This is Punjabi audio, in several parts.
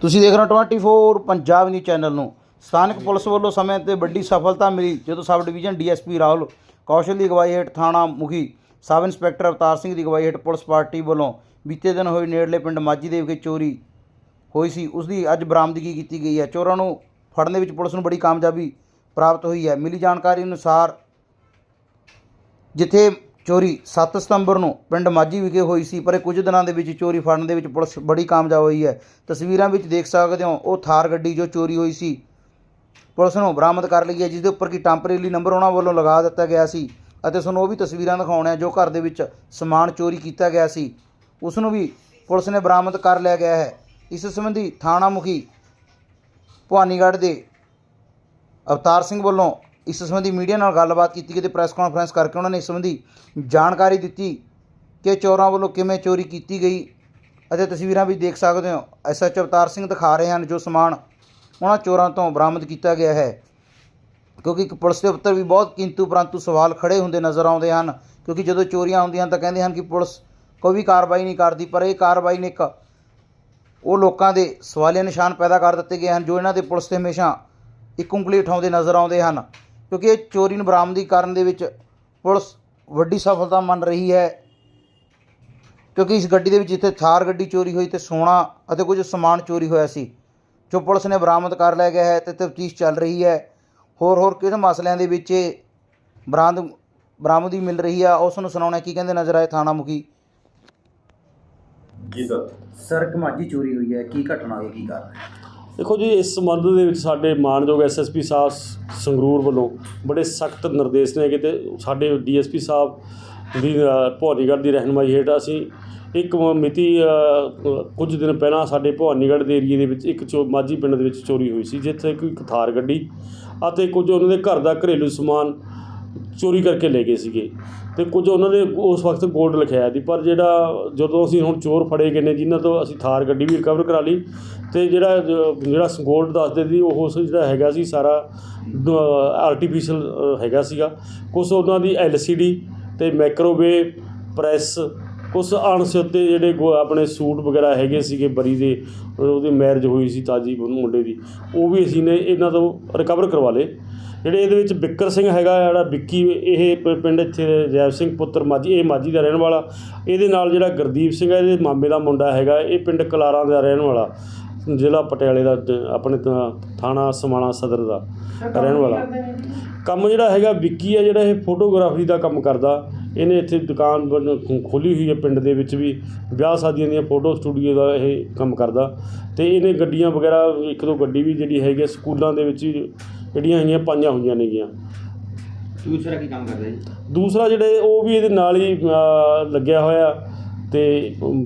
ਤੁਸੀਂ ਦੇਖ ਰਹੇ ਹੋ 24 ਪੰਜਾਬ ਨਿਊਜ਼ ਚੈਨਲ ਨੂੰ। ਸਥਾਨਕ ਪੁਲਿਸ ਵੱਲੋਂ ਸਮੇਂ ਤੇ ਵੱਡੀ ਸਫਲਤਾ ਮਿਲੀ ਜਦੋਂ sub division DSP Rahul Kaushal ਦੀ ਅਗਵਾਈ ਹੇਠ ਥਾਣਾ ਮੁਖੀ ਸਬ ਇੰਸਪੈਕਟਰ ਅਵਤਾਰ ਸਿੰਘ ਦੀ ਅਗਵਾਈ ਹੇਠ ਪੁਲਿਸ ਪਾਰਟੀ ਵੱਲੋਂ ਬੀਤੇ ਦਿਨ ਹੋਈ ਨੇੜਲੇ ਪਿੰਡ ਮਾਜੀ ਦੇ ਵਿਖੇ ਚੋਰੀ ਹੋਈ ਸੀ। ਉਸ ਦੀ ਅੱਜ ਬਰਾਮਦਗੀ ਕੀਤੀ ਗਈ ਹੈ। ਚੋਰਾਂ ਨੂੰ ਫੜਨ ਦੇ ਵਿੱਚ ਪੁਲਿਸ ਨੂੰ ਬੜੀ ਕਾਮਯਾਬੀ ਪ੍ਰਾਪਤ ਹੋਈ ਹੈ। ਮਿਲੀ ਜਾਣਕਾਰੀ ਅਨੁਸਾਰ ਜਿੱਥੇ ਚੋਰੀ 7 ਸਤੰਬਰ ਨੂੰ ਪਿੰਡ ਮਾਜੀ ਵਿਖੇ ਹੋਈ ਸੀ, ਪਰ ਇਹ ਕੁਝ ਦਿਨਾਂ ਦੇ ਵਿੱਚ ਚੋਰੀ ਫੜਨ ਦੇ ਵਿੱਚ ਪੁਲਿਸ ਬੜੀ ਕਾਮਯਾਬ ਹੋਈ ਹੈ। ਤਸਵੀਰਾਂ ਵਿੱਚ ਦੇਖ ਸਕਦੇ ਹੋ, ਉਹ ਥਾਰ ਗੱਡੀ ਜੋ ਚੋਰੀ ਹੋਈ ਸੀ, ਪੁਲਿਸ ਨੂੰ ਬਰਾਮਦ ਕਰ ਲਈ ਹੈ ਜਿਸ ਦੇ ਉੱਪਰ ਕੀ ਟੈਂਪਰੇਰੀ ਨੰਬਰ ਉਹਨਾਂ ਵੱਲੋਂ ਲਗਾ ਦਿੱਤਾ ਗਿਆ ਸੀ ਅਤੇ ਤੁਹਾਨੂੰ ਉਹ ਵੀ ਤਸਵੀਰਾਂ ਦਿਖਾਉਣੇ ਆ ਜੋ ਘਰ ਦੇ ਵਿੱਚ ਸਮਾਨ ਚੋਰੀ ਕੀਤਾ ਗਿਆ ਸੀ। ਉਸ ਨੂੰ ਵੀ ਪੁਲਿਸ ਨੇ ਬਰਾਮਦ ਕਰ ਲਿਆ ਗਿਆ ਹੈ। ਇਸ ਸੰਬੰਧੀ ਥਾਣਾ ਮੁਖੀ ਭਵਾਨੀਗੜ੍ਹ ਦੇ ਅਵਤਾਰ ਸਿੰਘ ਵੱਲੋਂ ਇਸ ਸੰਬੰਧੀ ਮੀਡੀਆ ਨਾਲ ਗੱਲਬਾਤ ਕੀਤੀ ਗਈ ਤੇ ਪ੍ਰੈਸ ਕਾਨਫਰੰਸ ਕਰਕੇ ਉਹਨਾਂ ਨੇ ਇਸ ਸੰਬੰਧੀ ਜਾਣਕਾਰੀ ਦਿੱਤੀ ਕਿ ਚੋਰਾਂ ਵੱਲੋਂ ਕਿਵੇਂ ਚੋਰੀ ਕੀਤੀ ਗਈ ਅਤੇ ਤਸਵੀਰਾਂ ਵੀ ਦੇਖ ਸਕਦੇ ਹੋ। ਐਸਐਚ ਅਵਤਾਰ ਸਿੰਘ ਦਿਖਾ ਰਹੇ ਹਨ ਜੋ ਸਮਾਨ ਉਹਨਾਂ ਚੋਰਾਂ ਤੋਂ ਬਰਾਮਦ ਕੀਤਾ ਗਿਆ ਹੈ। ਕਿਉਂਕਿ ਇੱਕ ਪੁਲਿਸ ਦੇ ਉੱਤੇ ਵੀ ਬਹੁਤ ਕਿੰਤੂ ਪਰੰਤੂ ਸਵਾਲ ਖੜੇ ਹੁੰਦੇ ਨਜ਼ਰ ਆਉਂਦੇ ਹਨ। ਕਿਉਂਕਿ ਜਦੋਂ ਚੋਰੀਆਂ ਹੁੰਦੀਆਂ ਤਾਂ ਕਹਿੰਦੇ ਹਨ ਕਿ ਪੁਲਿਸ ਕੋਈ ਵੀ ਕਾਰਵਾਈ ਨਹੀਂ ਕਰਦੀ, ਪਰ ਇਹ ਕਾਰਵਾਈ ਨੇ ਇੱਕ ਉਹ ਲੋਕਾਂ ਦੇ ਸਵਾਲੀਆ ਨਿਸ਼ਾਨ ਪੈਦਾ ਕਰ ਦਿੱਤੇ ਗਏ ਹਨ ਜੋ ਇਹਨਾਂ ਦੇ ਪੁਲਿਸ ਤੇ ਹਮੇਸ਼ਾ ਇੱਕ ਉਂਗਲੀ ਉਠਾਉਂਦੇ ਨਜ਼ਰ ਆਉਂਦੇ ਹਨ। ਕਿਉਂਕਿ ਇਹ ਚੋਰੀ ਨੂੰ ਬਰਾਮਦੀ ਕਰਨ ਦੇ ਵਿੱਚ ਪੁਲਿਸ ਵੱਡੀ ਸਫਲਤਾ ਮੰਨ ਰਹੀ ਹੈ। ਕਿਉਂਕਿ ਇਸ ਗੱਡੀ ਦੇ ਵਿੱਚ ਜਿੱਥੇ ਥਾਰ ਗੱਡੀ ਚੋਰੀ ਹੋਈ ਤੇ ਸੋਨਾ ਅਤੇ ਕੁਝ ਸਮਾਨ ਚੋਰੀ ਹੋਇਆ ਸੀ ਜੋ ਪੁਲਿਸ ਨੇ ਬਰਾਮਦ ਕਰ ਲਿਆ ਗਿਆ ਹੈ ਤੇ ਤਫਤੀਸ਼ ਚੱਲ ਰਹੀ ਹੈ। ਹੋਰ ਹੋਰ ਕਿਹੜੇ ਮਸਲਿਆਂ ਦੇ ਵਿੱਚ ਇਹ ਬਰਾਮਦ ਬਰਾਮਦੀ ਮਿਲ ਰਹੀ ਆ ਉਸ ਨੂੰ ਸੁਣਾਉਣਾ ਕੀ ਕਹਿੰਦੇ ਨਜ਼ਰ ਆਏ ਥਾਣਾ ਮੁਖੀ? ਜੀ ਸਰ। ਸਰ ਕਮਾਜੀ ਚੋਰੀ ਹੋਈ ਹੈ। ਕੀ ਘਟਨਾ ਹੋਈ? ਕੀ ਕਾਰਨ ਦੇਖੋ ਜੀ ਇਸ ਸੰਬੰਧ ਦੇ ਵਿੱਚ ਸਾਡੇ ਮਾਨਯੋਗ ਐਸਐਸਪੀ ਸਾਹਿਬ ਸੰਗਰੂਰ ਵੱਲੋਂ ਬੜੇ ਸਖਤ ਨਿਰਦੇਸ਼ ਨੇ ਕਿਤੇ। ਸਾਡੇ ਡੀਐਸਪੀ ਸਾਹਿਬ ਦੀ ਅ, ਭਵਾਨੀਗੜ੍ਹ ਦੀ ਰਹਿਨਮਾਈ ਹੇਠ ਅਸੀਂ ਇੱਕ ਮ- ਮਿਤੀ ਕੁਝ ਦਿਨ ਪਹਿਲਾਂ ਸਾਡੇ ਭਵਾਨੀਗੜ੍ਹ ਦੇ ਏਰੀਏ ਦੇ ਵਿੱਚ ਇੱਕ ਚੋ ਮਾਝੀ ਪਿੰਡ ਦੇ ਵਿੱਚ ਚੋਰੀ ਹੋਈ ਸੀ ਜਿੱਥੇ ਕੋਈ ਇੱਕ ਥਾਰ ਗੱਡੀ ਅਤੇ ਕੁਝ ਉਹਨਾਂ ਦੇ ਘਰ ਦਾ ਘਰੇਲੂ ਸਮਾਨ ਚੋਰੀ ਕਰਕੇ ਲੈ ਗਏ ਸੀਗੇ। ਅਤੇ ਕੁਝ ਉਹਨਾਂ ਨੇ ਉਸ ਵਕਤ ਗੋਲਡ ਲਿਖਿਆ ਸੀ, ਪਰ ਜਿਹੜਾ ਜਦੋਂ ਅਸੀਂ ਹੁਣ ਚੋਰ ਫੜੇ ਗਏ ਨੇ, ਜਿਨ੍ਹਾਂ ਤੋਂ ਅਸੀਂ ਥਾਰ ਗੱਡੀ ਵੀ ਰਿਕਵਰ ਕਰਾ ਲਈ ਅਤੇ ਜਿਹੜਾ ਜਿਹੜਾ ਗੋਲਡ ਦੱਸਦੇ ਸੀ, ਉਹ ਜਿਹੜਾ ਹੈਗਾ ਸੀ ਸਾਰਾ ਆਰਟੀਫੀਸ਼ੀਅਲ ਹੈਗਾ ਸੀਗਾ। ਕੁਝ ਉਹਨਾਂ ਦੀ ਐੱਲ ਸੀ ਡੀ ਅਤੇ ਮੈਕਰੋਵੇਵ ਪ੍ਰੈਸ ਕੁਝ ਅਣਸਿੱਤੇ ਜਿਹੜੇ ਗੋ- ਆਪਣੇ ਸੂਟ ਵਗੈਰਾ ਹੈਗੇ ਸੀਗੇ ਬਰੀ ਦੇ, ਉਹਦੀ ਮੈਰਿਜ ਹੋਈ ਸੀ ਤਾਜੀ ਮੁੰਡੇ ਦੀ, ਉਹ ਵੀ ਅਸੀਂ ਨੇ ਇਹਨਾਂ ਤੋਂ ਰਿਕਵਰ ਕਰਵਾ ਲਏ। ਜਿਹੜੇ ਇਹਦੇ ਵਿੱਚ ਬਿੱਕਰ ਸਿੰਘ ਹੈਗਾ ਜਿਹੜਾ ਵਿੱਕੀ ਇਹ ਪ- ਪਿੰਡ ਇੱਥੇ ਜੈਬ ਸਿੰਘ ਪੁੱਤਰ ਮਾਝੀ ਇਹ ਮਾਝੀ ਦਾ ਰਹਿਣ ਵਾਲਾ। ਇਹਦੇ ਨਾਲ ਜਿਹੜਾ ਗੁਰਦੀਪ ਸਿੰਘ ਹੈ ਇਹਦੇ ਮਾਮੇ ਦਾ ਮੁੰਡਾ ਹੈਗਾ ਇਹ ਪਿੰਡ ਕਲਾਰਾਂ ਦਾ ਰਹਿਣ ਵਾਲਾ ਜ਼ਿਲ੍ਹਾ ਪਟਿਆਲੇ ਦਾ ਆਪਣੇ ਤਾਂ ਥਾਣਾ ਸਮਾਣਾ ਸਦਰ ਦਾ ਰਹਿਣ ਵਾਲਾ। ਕੰਮ ਜਿਹੜਾ ਹੈਗਾ ਵਿੱਕੀ ਹੈ ਜਿਹੜਾ ਇਹ ਫੋਟੋਗ੍ਰਾਫੀ ਦਾ ਕੰਮ ਕਰਦਾ। ਇਹਨੇ ਇੱਥੇ ਦੁਕਾਨ ਖੋਲੀ ਹੋਈ ਹੈ ਪਿੰਡ ਦੇ ਵਿੱਚ ਵੀ। ਵਿਆਹ ਸ਼ਾਦੀਆਂ ਦੀਆਂ ਫੋਟੋ ਸਟੂਡੀਓ ਦਾ ਇਹ ਕੰਮ ਕਰਦਾ। ਤੇ ਇਹਨੇ ਗੱਡੀਆਂ ਵਗੈਰਾ ਇੱਕ ਦੋ ਗੱਡੀ ਵੀ ਜਿਹੜੀ ਹੈਗੀ ਹੈ ਸਕੂਲਾਂ ਦੇ ਵਿੱਚ ਵੀ ਜਿਹੜੀਆਂ ਹੈਗੀਆਂ ਪਾਈਆਂ ਹੋਈਆਂ ਨੇਗੀਆਂ। ਦੂਸਰਾ ਕੀ ਕੰਮ ਕਰਦਾ ਜੀ? ਦੂਸਰਾ ਜਿਹੜੇ ਉਹ ਵੀ ਇਹਦੇ ਨਾਲ ਹੀ ਅ, ਲੱਗਿਆ ਹੋਇਆ ਤੇ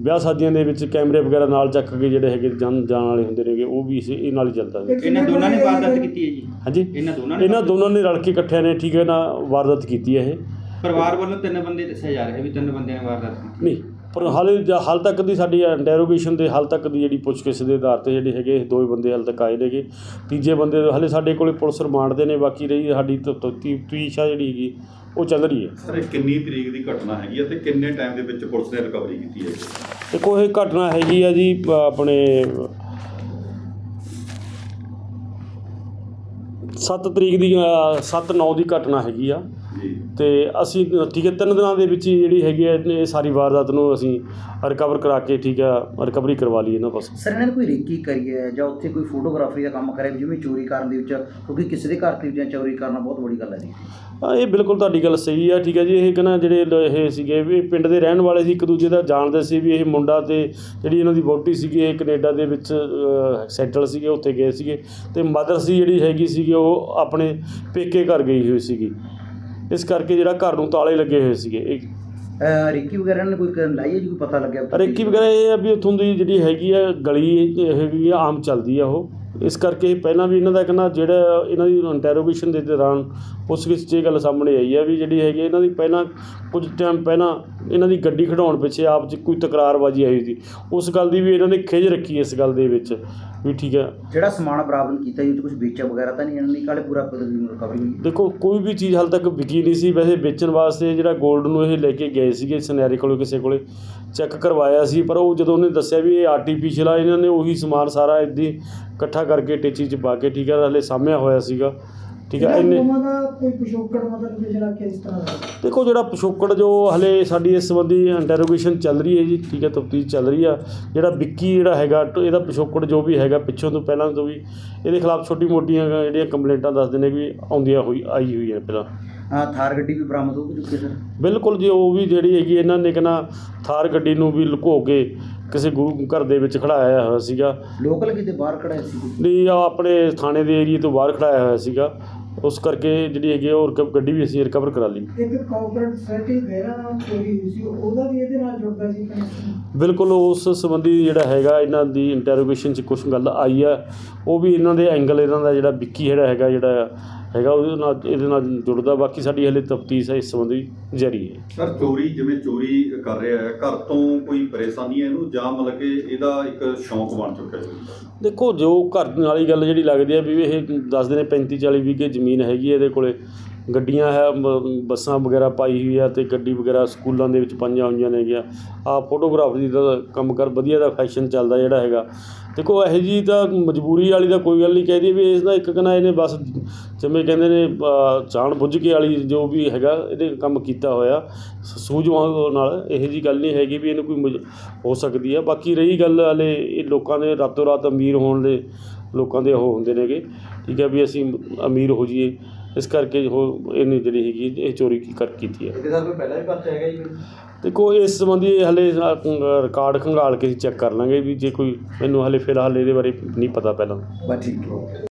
ਵਿਆਹ ਸ਼ਾਦੀਆਂ ਦੇ ਵਿੱਚ ਕੈਮਰੇ ਵਗੈਰਾ ਨਾਲ ਚੱਕ ਕੇ ਜਿਹੜੇ ਹੈਗੇ ਜਾਣ ਜਾਣ ਵਾਲੇ ਹੁੰਦੇ ਨੇਗੇ ਉਹ ਵੀ ਇਸੇ- ਇਹ ਨਾਲ ਹੀ ਚੱਲਦਾ ਇਹਨਾਂ ਦੋਨਾਂ ਨੇ ਵਾਰਦਾਤ ਕੀਤੀ ਹੈ ਜੀ? ਹਾਂਜੀ। ਇਹਨਾਂ ਦੋਨਾਂ ਨੇ ਇਹਨਾਂ ਦੋਨਾਂ ਨੇ ਰਲ ਕੇ ਇਕੱਠਿਆਂ ਨੇ ਠੀਕ ਹੈ ਨਾ ਵਾਰਦਾਤ ਕੀਤੀ ਹੈ ਇਹ। ਪਰਿਵਾਰ ਵੱਲੋਂ ਤਿੰਨ ਬੰਦੇ ਦੱਸਿਆ ਜਾ ਰਿਹਾ ਵੀ ਤਿੰਨ ਬੰਦਿਆਂ ਨੇ ਵਾਰਦਾਤ ਕੀਤੀ। ਨਹੀਂ ਪਰ ਹਾਲੇ ਜ- ਹਾਲ ਤੱਕ ਦੀ ਸਾਡੀ ਇੰਟਰੋਗੇਸ਼ਨ ਦੇ ਹਾਲ ਤੱਕ ਦੀ ਜਿਹੜੀ ਪੁੱਛਗਿੱਛ ਦੇ ਆਧਾਰ ਤੇ ਜਿਹੜੇ ਹੈਗੇ ਦੋਵੇਂ ਬੰਦੇ ਹਾਲੇ ਤੱਕ ਆਏ ਨੇਗੇ। ਤੀਜੇ ਬੰਦੇ ਹਾਲੇ ਸਾਡੇ ਕੋਲੇ ਪੁਲਿਸ ਰਿਮਾਂਡ ਦੇ ਨੇ ਬਾਕੀ ਰਹੀ ਸਾਡੀ ਤੀਸ਼ਾ ਜਿਹੜੀ ਹੈਗੀ ਉਹ ਚੱਲ ਰਹੀ ਹੈ। ਸਰ ਇਹ ਕਿੰਨੀ ਤਰੀਕ ਦੀ ਘਟਨਾ ਹੈਗੀ ਹੈ ਤੇ ਕਿੰਨੇ ਟਾਈਮ ਦੇ ਵਿੱਚ ਪੁਲਿਸ ਨੇ ਰਿਕਵਰੀ ਕੀਤੀ ਹੈ? ਦੇਖੋ ਇਹ ਘਟਨਾ ਹੈਗੀ ਆ ਜੀ ਆਪਣੇ 7 ਤਰੀਕ ਦੀ 7-9 ਦੀ ਘਟਨਾ ਹੈਗੀ ਆ। ਜੀ ਤੇ ਅਸੀਂ ਠੀਕ ਹੈ ਤਿੰਨ ਦਿਨਾਂ ਦੇ ਵਿੱਚ ਹੀ ਜਿਹੜੀ ਹੈਗੀ ਹੈ ਇਹ ਸਾਰੀ ਵਾਰਦਾਤ ਨੂੰ ਅਸੀਂ ਰਿਕਵਰ ਕਰਾ ਕੇ ਠੀਕ ਹੈ ਰਿਕਵਰੀ ਕਰਵਾ ਲਈ ਇਹਨਾਂ ਪਾਸੋਂ ਸਰ ਇਹਨਾਂ ਨੇ ਕੋਈ ਰੇਕੀ ਕਰੀ ਹੈ ਜਾਂ ਉੱਥੇ ਕੋਈ ਫੋਟੋਗ੍ਰਾਫੀ ਦਾ ਕੰਮ ਕਰਿਆ ਜਿਵੇਂ ਚੋਰੀ ਕਰਨ ਦੇ ਵਿੱਚ ਕਿਉਂਕਿ ਕਿਸੇ ਦੇ ਘਰ ਤੇ ਜਾਂ ਚੋਰੀ ਕਰਨਾ ਬਹੁਤ ਵੱਡੀ ਗੱਲ ਹੈ ਜੀ। ਇਹ ਬਿਲਕੁਲ ਤੁਹਾਡੀ ਗੱਲ ਸਹੀ ਆ ਠੀਕ ਹੈ ਜੀ ਇਹ ਕਹਿੰਦਾ ਜਿਹੜੇ ਲ- ਇਹ ਸੀਗੇ ਵੀ ਪਿੰਡ ਦੇ ਰਹਿਣ ਵਾਲੇ ਸੀ ਇੱਕ ਦੂਜੇ ਦਾ ਜਾਣਦੇ ਸੀ ਵੀ ਇਹ ਮੁੰਡਾ ਤੇ ਜਿਹੜੀ ਇਹਨਾਂ ਦੀ ਵਹੁਟੀ ਸੀਗੀ ਇਹ ਕੈਨੇਡਾ ਦੇ ਵਿੱਚ ਸੈਟਲ ਸੀਗੇ ਉੱਥੇ ਗਏ ਸੀਗੇ ਤੇ ਮਦਰ ਸੀ ਜਿਹੜੀ ਹੈਗੀ ਸੀਗੀ ਉਹ ਆਪਣੇ ਪੇਕੇ ਘਰ ਗਈ ਹੋਈ ਸੀਗੀ। ਇਸ ਕਰਕੇ ਜਿਹੜਾ ਘਰ ਨੂੰ ਤਾਲੇ ਲੱਗੇ ਹੋਏ ਸੀਗੇ। ਇਹ ਅਹ ਰੇਕੀ ਵਗੈਰਾ ਨੇ ਕੋਈ ਕਰਨ ਲਾਈ ਹੈ ਜੀ? ਕੋਈ ਪਤਾ ਲੱਗਿਆ ਰੇਕੀ ਵਗੈਰਾ ਇਹ ਆ ਵੀ ਉੱਥੋਂ ਦੀ ਜਿਹੜੀ ਹੈਗੀ ਆ ਗਲੀ ਹੈਗੀ ਆ ਆਮ ਚੱਲਦੀ ਆ ਉਹ। ਇਸ ਕਰਕੇ ਪਹਿਲਾਂ ਵੀ ਇਹਨਾਂ ਦਾ ਕਹਿੰਦਾ ਜਿਹੜਾ ਇਹਨਾਂ ਦੀ ਇੰਟਰੋਗੇਸ਼ਨ ਦੇ ਦੌਰਾਨ ਉਸ ਵਿੱਚ ਇਹ ਗੱਲ ਸਾਹਮਣੇ ਆਈ ਆ ਵੀ ਜਿਹੜੀ ਹੈਗੀ ਇਹਨਾਂ ਦੀ ਪਹਿਲਾਂ ਕੁਝ ਟਾਈਮ ਪਹਿਲਾਂ ਇਹਨਾਂ ਦੀ ਗੱਡੀ ਖੜਾਉਣ ਪਿੱਛੇ ਆਪ 'ਚ ਕੋਈ ਤਕਰਾਰਬਾਜ਼ੀ ਆਈ ਸੀ। ਉਸ ਗੱਲ ਦੀ ਵੀ ਇਹਨਾਂ ਨੇ ਖਿੱਚ ਰੱਖੀ ਇਸ ਗੱਲ ਦੇ ਵਿੱਚ ਵੀ ਠੀਕ ਹੈ। ਜਿਹੜਾ ਸਮਾਨ ਬਰਾਮਦ ਕੀਤਾ ਜੀ ਕੁਝ ਵੇਚਿਆ ਵਗੈਰਾ ਤਾਂ ਨਹੀਂ ਇਹਨਾਂ ਨੇ ਕਾਲੇ ਪੂਰਾ ਰਿਕਵਰੀ ਹੋਈ? ਦੇਖੋ ਕੋਈ ਵੀ ਚੀਜ਼ ਹਾਲ ਤੱਕ ਵਿਕੀ ਨਹੀਂ ਸੀ। ਵੈਸੇ ਵੇਚਣ ਵਾਸਤੇ ਜਿਹੜਾ 골ਡ ਨੂੰ ਇਹ ਲੈ ਕੇ ਗਏ ਸੀਗੇ ਸੁਨਿਆਰੇ ਕੋਲੋਂ ਕਿਸੇ ਕੋਲੇ ਚੈੱਕ ਕਰਵਾਇਆ ਸੀ ਪਰ ਉਹ ਜਦੋਂ ਉਹਨੇ ਦੱਸਿਆ ਵੀ ਇਹ ਆਰਟੀਫੀਸ਼ੀਅਲ ਆ ਇਹਨਾਂ ਨੇ ਉਹੀ ਸਮਾਨ ਸਾਰਾ ਇੱਦੀ ਇਕੱਠਾ ਕਰਕੇ ਟੇਚੀ 'ਚ ਪਾ ਕੇ ਠੀਕ ਹੈ ਹਲੇ ਸਾਹਮਿਆ ਹੋਇਆ ਸੀਗਾ। ਠੀਕ ਹੈ ਇੰਨੇ ਦੋਵਾਂ ਦਾ ਕੋਈ ਪਿਛੋਕੜ ਮਤਲਬ ਕਿ ਜਿਹੜਾ ਕਿ ਇਸ ਤਰ੍ਹਾਂ ਦਾ? ਦੇਖੋ ਜਿਹੜਾ ਪਿਛੋਕੜ ਜੋ ਹਲੇ ਸਾਡੀ ਇਸ ਸੰਬੰਧੀ ਇੰਟਰੋਗੇਸ਼ਨ ਚੱਲ ਰਹੀ ਹੈ ਜੀ ਠੀਕ ਹੈ ਤਫਤੀਸ਼ ਚੱਲ ਰਹੀ ਆ। ਜਿਹੜਾ ਵਿੱਕੀ ਜਿਹੜਾ ਹੈਗਾ ਟ- ਇਹਦਾ ਪਿਛੋਕੜ ਜੋ ਵੀ ਹੈਗਾ ਪਿੱਛੋਂ ਤੋਂ ਪਹਿਲਾਂ ਤੋਂ ਵੀ ਇਹਦੇ ਖਿਲਾਫ ਛੋਟੀ ਮੋਟੀਆਂ ਜਿਹੜੀਆਂ ਕੰਪਲੇਂਟਾਂ ਦੱਸਦੇ ਨੇ ਵੀ ਆਉਂਦੀਆਂ ਹੋਈ ਆਈ ਹੋਈ ਹੈ ਪਹਿਲਾਂ। ਹਾਂ ਥਾਰ ਗੱਡੀ ਵੀ ਬਰਾਮਦ ਹੋ ਚੁੱਕੀ ਹੈ ਸਰ? ਬਿਲਕੁਲ ਜੀ ਉਹ ਵੀ ਜਿਹੜੀ ਹੈਗੀ ਇਹਨਾਂ ਨੇ ਕਿਨਾ ਥਾਰ ਗੱਡੀ ਨੂੰ ਵੀ ਲੁਕੋ ਕੇ ਕਿਸੇ ਗੁਰੂ ਘਰ ਦੇ ਵਿੱਚ ਖੜਾਇਆ ਹੋਇਆ ਸੀਗਾ। ਲੋਕਲ ਕਿਤੇ ਬਾਹਰ ਖੜਾ ਸੀ? ਨਹੀਂ ਆ ਆਪਣੇ ਥਾਣੇ ਦੇ ਏਰੀਏ ਤੋਂ ਬਾਹਰ ਖੜਾਇਆ ਹੋਇਆ ਸੀਗਾ। ਉਸ ਕਰਕੇ ਜਿਹੜੀ ਹੈਗੀ ਆ ਉਹ ਰਿਕਵ- ਗੱਡੀ ਵੀ ਅਸੀਂ ਰਿਕਵਰ ਕਰਾ ਲਈ ਇੱਕ ਕਾਰਪੋਰੇਟ ਸੋਸਾਇਟੀ ਗਹਿਰਾ ਚੋਰੀ ਹੋਈ ਸੀ ਉਹਦਾ ਵੀ ਇਹਦੇ ਨਾਲ ਜੁੜਦਾ ਸੀ connection? ਬਿਲਕੁਲ ਉਸ ਸੰਬੰਧੀ ਜਿਹੜਾ ਹੈਗਾ ਇਹਨਾਂ ਦੀ ਇੰਟਰੋਗੇਸ਼ਨ 'ਚ ਕੁਝ ਗੱਲ ਆਈ ਆ ਉਹ ਵੀ ਇਹਨਾਂ ਦੇ ਐਂਗਲ ਇਹਨਾਂ ਦਾ ਜਿਹੜਾ ਵਿੱਕੀ ਜਿਹੜਾ ਹੈਗਾ ਜਿਹੜਾ ਹੈਗਾ ਉਹਦੇ ਨਾਲ ਇਹਦੇ ਨਾਲ ਜੁੜਦਾ ਬਾਕੀ ਸਾਡੀ ਹਲੇ ਤਫਤੀਸ਼ ਹੈ ਇਸ ਸੰਬੰਧੀ ਜਾਰੀ ਹੈ। ਸਰ ਚੋਰੀ ਜਿਵੇਂ ਚੋਰੀ ਕਰ ਰਿਹਾ ਹੈ ਘਰ ਤੋਂ ਕੋਈ ਪਰੇਸ਼ਾਨੀ ਹੈ ਇਹਨੂੰ? ਜਾਂ ਮਤਲਬ ਕਿ ਇਹਦਾ ਇੱਕ ਸ਼ੌਂਕ ਬਣ ਚੁੱਕਾ ਹੈ? ਦੇਖੋ ਜੋ ਘਰ ਵਾਲੀ ਗੱਲ ਜਿਹੜੀ ਲੱਗਦੀ ਹੈ ਵੀ ਇਹ ਦੱਸਦੇ ਨੇ 35 40 ਵੀਘੇ ਜ਼ਮੀਨ ਹੈਗੀ ਇਹਦੇ ਕੋਲੇ ਗੱਡੀਆਂ ਹੈ ਬੱਸਾਂ ਵਗੈਰਾ ਪਾਈ ਹੋਈ ਆ ਅਤੇ ਗੱਡੀ ਵਗੈਰਾ ਸਕੂਲਾਂ ਦੇ ਵਿੱਚ ਪਾਈਆਂ ਹੋਈਆਂ ਨੇਗੀਆਂ ਆਹ ਫੋਟੋਗ੍ਰਾਫਰੀ ਦਾ ਕੰਮ ਕਰ, ਵਧੀਆ ਦਾ ਫੈਸ਼ਨ ਚੱਲਦਾ ਜਿਹੜਾ ਹੈਗਾ। ਦੇਖੋ, ਇਹੋ ਜਿਹੀ ਤਾਂ ਮਜਬੂਰੀ ਵਾਲੀ ਤਾਂ ਕੋਈ ਗੱਲ ਨਹੀਂ ਕਹਿ ਦਈਏ ਵੀ ਇਸ ਦਾ ਇੱਕ ਕਨਾ ਇਹਨੇ ਬਸ ਜਿਵੇਂ ਕਹਿੰਦੇ ਨੇ ਜਾਣ ਬੁੱਝ ਕੇ ਵਾਲੀ ਜੋ ਵੀ ਹੈਗਾ, ਇਹਦੇ ਕੰਮ ਕੀਤਾ ਹੋਇਆ। ਸ- ਸੂਝਵਾਨ ਨਾਲ, ਇਹੋ ਜਿਹੀ ਗੱਲ ਨਹੀਂ ਹੈਗੀ ਵੀ ਇਹਨੂੰ ਕੋਈ ਮਜ- ਹੋ ਸਕਦੀ ਆ। ਬਾਕੀ ਰਹੀ ਗੱਲ ਹਲੇ ਇਹ ਲੋਕਾਂ ਦੇ ਰਾਤੋਂ ਰਾਤ ਅਮੀਰ ਹੋਣ ਦੇ, ਲੋਕਾਂ ਦੇ ਉਹ ਹੁੰਦੇ ਨੇਗੇ। ਠੀਕ ਹੈ ਵੀ ਅਸੀਂ ਅਮੀਰ ਹੋ ਜਾਈਏ। ਇਸ ਕਰਕੇ ਉਹ ਇਹਨੇ ਜਿਹੜੀ ਹੈਗੀ ਇਹ ਚੋਰੀ ਕੀ ਕਰ ਕੀਤੀ ਹੈ। ਇਹਦੇ ਨਾਲ ਕੋਈ ਪਹਿਲਾਂ ਵੀ ਪਰਚਾ ਹੈਗਾ ਜੀ ਦੇਖੋ ਇਸ ਸੰਬੰਧੀ ਹਲੇ ਰਿਕਾਰਡ ਖੰਗਾਲ ਕੇ ਚੈੱਕ ਕਰ ਲਾਂਗੇ ਵੀ ਜੇ ਕੋਈ ਮੈਨੂੰ ਹਲੇ ਫਿਲਹਾਲ ਇਹਦੇ ਬਾਰੇ ਨਹੀਂ ਪਤਾ ਪਹਿਲਾਂ। ਬਸ ਠੀਕ ਹੈ।